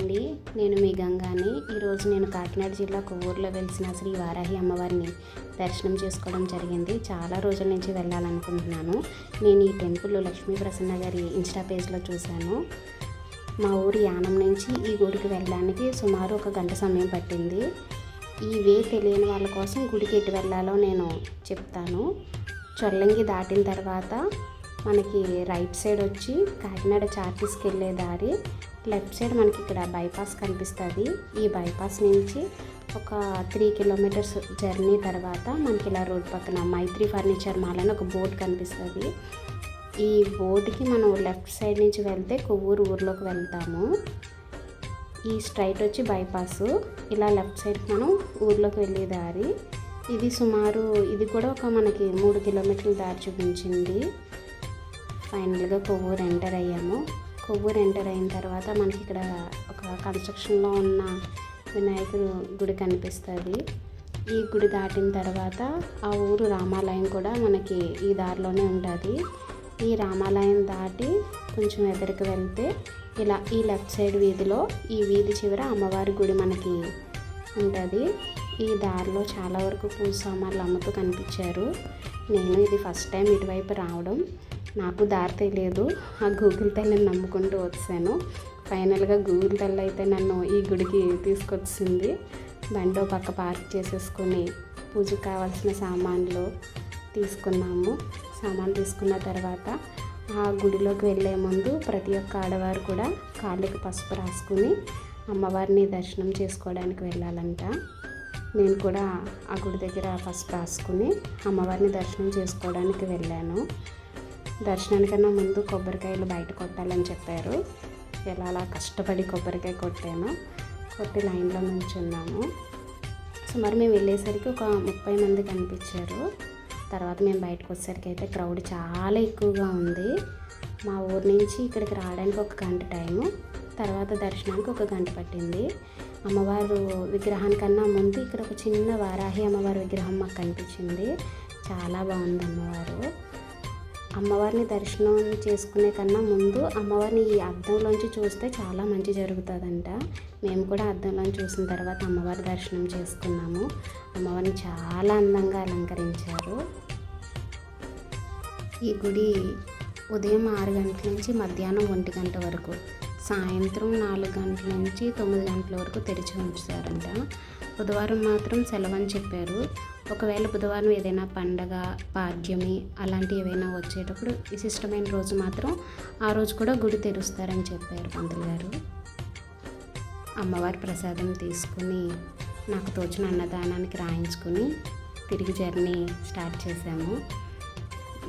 అండి. నేను మీ గంగాని. ఈరోజు నేను కాకినాడ జిల్లా కొవ్వూరులో వెలిసిన శ్రీ వారాహి అమ్మవారిని దర్శనం చేసుకోవడం జరిగింది. చాలా రోజుల నుంచి వెళ్ళాలనుకుంటున్నాను. నేను ఈ టెంపుల్ లక్ష్మీ ప్రసన్న గారి ఇన్స్టా పేజ్లో చూశాను. మా ఊరి యానం నుంచి ఈ గుడికి వెళ్ళడానికి సుమారు ఒక గంట సమయం పట్టింది. ఈ వే తెలియని వాళ్ళ కోసం గుడికి ఎటు వెళ్ళాలో నేను చెప్తాను. చొల్లంగి దాటిన తర్వాత మనకి రైట్ సైడ్ వచ్చి కాకినాడ చార్టీస్కి వెళ్ళే దారి లెఫ్ట్ సైడ్ మనకి ఇక్కడ బైపాస్ కనిపిస్తుంది. ఈ బైపాస్ నుంచి ఒక త్రీ కిలోమీటర్స్ జర్నీ తర్వాత మనకి ఇలా రోడ్ పక్కన మైత్రి ఫర్నిచర్ మాల్ అని ఒక బోర్డు కనిపిస్తుంది. ఈ బోర్డుకి మనం లెఫ్ట్ సైడ్ నుంచి వెళ్తే కొవ్వూరు ఊర్లోకి వెళ్తాము. ఈ స్ట్రైట్ వచ్చి బైపాస్ ఇలా లెఫ్ట్ సైడ్ మనం ఊర్లోకి వెళ్ళే దారి. ఇది సుమారు ఇది కూడా ఒక మనకి మూడు కిలోమీటర్ల దారి చూపించింది. ఫైనల్గా కొవ్వూరు ఎంటర్ అయ్యాము. కొవ్వూరు ఎంటర్ అయిన తర్వాత మనకి ఇక్కడ ఒక కన్స్ట్రక్షన్లో ఉన్న వినాయకుడు గుడి కనిపిస్తుంది. ఈ గుడి దాటిన తర్వాత ఆ ఊరు రామాలయం కూడా మనకి ఈ దారిలోనే ఉంటుంది. ఈ రామాలయం దాటి కొంచెం ఎదురుకు వెళ్తే ఇలా ఈ లెఫ్ట్ సైడ్ వీధిలో ఈ వీధి చివర అమ్మవారి గుడి మనకి ఉంటుంది. ఈ దారిలో చాలా వరకు పూజ సామాన్లు అమ్ముతూ కనిపించారు. నేను ఇది ఫస్ట్ టైం ఇటువైపు రావడం. నాకు దారి తెలియదు ఆ గూగుల్ తల్లిని నమ్ముకుంటూ వచ్చాను. ఫైనల్గా గూగుల్ తల్లి అయితే నన్ను ఈ గుడికి తీసుకొచ్చింది. బండో పక్క పార్క్ చేసేసుకొని పూజకు కావాల్సిన సామాన్లు తీసుకున్నాము. సామాన్ తీసుకున్న తర్వాత ఆ గుడిలోకి వెళ్ళే ముందు ప్రతి ఒక్క ఆడవారు కూడా కాళ్ళకి పసుపు రాసుకుని అమ్మవారిని దర్శనం చేసుకోవడానికి వెళ్ళాలంట. నేను కూడా ఆ గుడి దగ్గర పసుపు రాసుకుని అమ్మవారిని దర్శనం చేసుకోవడానికి వెళ్ళాను. దర్శనానికన్నా ముందు కొబ్బరికాయలు బయట కొట్టాలని చెప్పారు. ఎలా అలా కష్టపడి కొబ్బరికాయ కొట్టాను కొట్టి లైన్లో నుంచున్నాము. సో మరి మేము వెళ్ళేసరికి ఒక ముప్పై మంది కనిపించారు. తర్వాత మేము బయటకు వచ్చేసరికి అయితే క్రౌడ్ చాలా ఎక్కువగా ఉంది. మా ఊరు నుంచి ఇక్కడికి రావడానికి ఒక గంట టైము తర్వాత దర్శనానికి ఒక గంట పట్టింది. అమ్మవారు విగ్రహానికన్నా ముందు ఇక్కడ ఒక చిన్న వారాహి అమ్మవారి విగ్రహం మాకు కనిపించింది. చాలా బాగుంది అమ్మవారు. అమ్మవారిని దర్శనం చేసుకునే కన్నా ముందు అమ్మవారిని ఈ అద్దంలోంచి చూస్తే చాలా మంచి జరుగుతుందంట. మేము కూడా అద్దంలోంచి చూసిన తర్వాత అమ్మవారి దర్శనం చేసుకున్నాము. అమ్మవారిని చాలా అందంగా అలంకరించారు. ఈ గుడి ఉదయం ఆరు గంటల నుంచి మధ్యాహ్నం ఒంటి గంట వరకు సాయంత్రం నాలుగు గంటల నుంచి తొమ్మిది గంటల వరకు తెరిచి ఉంచుతారంట బుధవారం మాత్రం సెలవు అని చెప్పారు. ఒకవేళ బుధవారం ఏదైనా పండగ పాడ్యమి అలాంటివి ఏవైనా వచ్చేటప్పుడు విశిష్టమైన రోజు మాత్రం ఆ రోజు కూడా గుడి తెరుస్తారని చెప్పారు పంతులు గారు. అమ్మవారి ప్రసాదం తీసుకుని నాకు తోచిన అన్నదానానికి రాయించుకుని తిరిగి జర్నీ స్టార్ట్ చేశాము.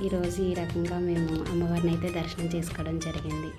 ఈరోజు ఈ రకంగా మేము అమ్మవారిని అయితే దర్శనం చేసుకోవడం జరిగింది.